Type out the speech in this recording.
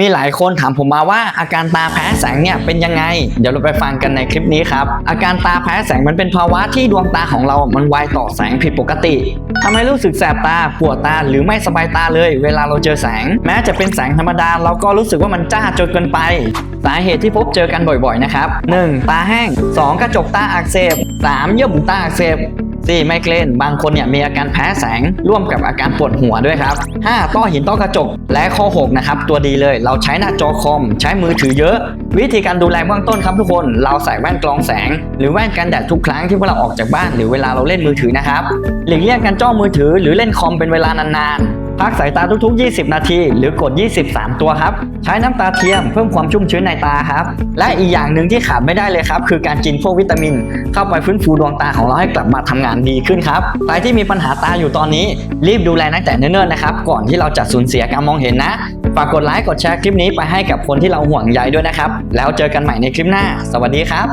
มีหลายคนถามผมมาว่าอาการตาแพ้แสงเนี่ยเป็นยังไง เดี๋ยวเราไปฟังกันในคลิปนี้ครับ อาการตาแพ้แสงมันเป็นภาวะที่ดวงตาของเรา มันไวต่อแสงผิดปกติทำให้รู้สึกแสบตาปวดตาหรือไม่สบายตาเลย เวลาเราเจอแสง แม้จะเป็นแสงธรรมดาเราก็รู้สึกว่ามันจ้าจนเกินไป สาเหตุที่พบเจอกันบ่อยๆนะครับ 1. ตาแห้ง 2. กระจกตาอักเสบ 3. เยื่อบุตาอักเสบ สี่ไมเกรนบางคนเนี่ยมีอาการแพ้แสงร่วมกับอาการปวดหัวด้วยครับ 5. ต้อหินต้อกระจก และข้อ6นะครับตัวดีเลย เราใช้หน้าจอคอม ใช้มือถือเยอะ วิธีการดูแลเบื้องต้นครับทุกคน เราใส่แว่นกรองแสง หรือแว่นกันแดดทุกครั้งที่เราออกจากบ้านหรือเวลาเราเล่นมือถือนะครับหลีกเลี่ยงการจ้องมือถือหรือเล่นคอมเป็นเวลานานๆ พักสายตาทุกๆ 20 นาที หรือกด 23 ตัวครับ ใช้น้ำตาเทียมเพิ่มความชุ่มชื้นในตาครับ และอีกอย่างหนึ่งที่ขาดไม่ได้เลยครับ คือการกินพวกวิตามิน เข้าไปฟื้นฟูดวงตาของเราให้กลับมาทำงานดีขึ้นครับใครที่มีปัญหาตาอยู่ตอนนี้ รีบดูแลตั้งแต่เนิ่นๆนะครับก่อนที่เราจะสูญเสียการมองเห็นนะฝากกดไลค์กดแชร์คลิปนี้ไปให้กับคนที่เราห่วงใยด้วยนะครับ แล้วเจอกันใหม่ในคลิปหน้า สวัสดีครับ